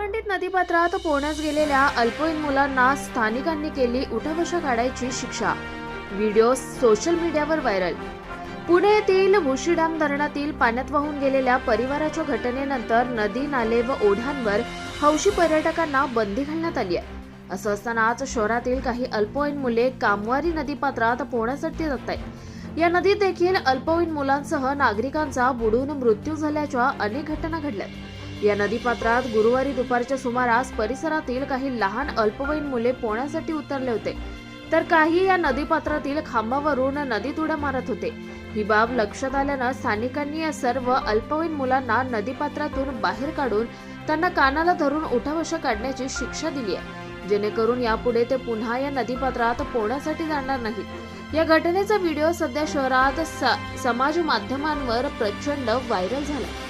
भिवंडीत नदीपात्रात पोहण्यास गेलेल्या अल्पवयीन मुलांना स्थानिकांनी केली उठाबशा काढायची शिक्षा. व्हिडिओ सोशल मीडियावर व्हायरल. पुणे येथील भुशीडाम धरणातील पाण्यात वाहून गेलेल्या परिवाराच्या घटनेनंतर नदी नाले व ओढ्यांवर हौशी पर्यटकांना बंदी घालण्यात आली आहे. असं असताना आज शहरातील काही अल्पवयीन मुले कामवारी नदीपात्रात पोहण्यासाठी जात आहेत या नदीत देखील अल्पवयीन मुलांसह नागरिकांचा बुडून मृत्यू झाल्याच्या अनेक घटना घडल्यात. या नदीपात्रात गुरुवारी दुपारच्या सुमारास परिसरातील काही लहान अल्पवयीन मुले पोहण्यासाठी उतरले होते. तर काही या नदीपात्रातील खांबावरून नदीत उड्या मारत होते. ही बाब लक्षात आल्यानं स्थानिकांनी या सर्व अल्पवयीन मुलांना नदीपात्रातून बाहेर काढून त्यांना कानाला धरून उठावश काढण्याची शिक्षा दिली आहे. जेणेकरून यापुढे ते पुन्हा या नदीपात्रात पोहण्यासाठी जाणार नाहीत. या घटनेचा व्हिडिओ सध्या शहरात स- समाज माध्यमांवर प्रचंड व्हायरल झाला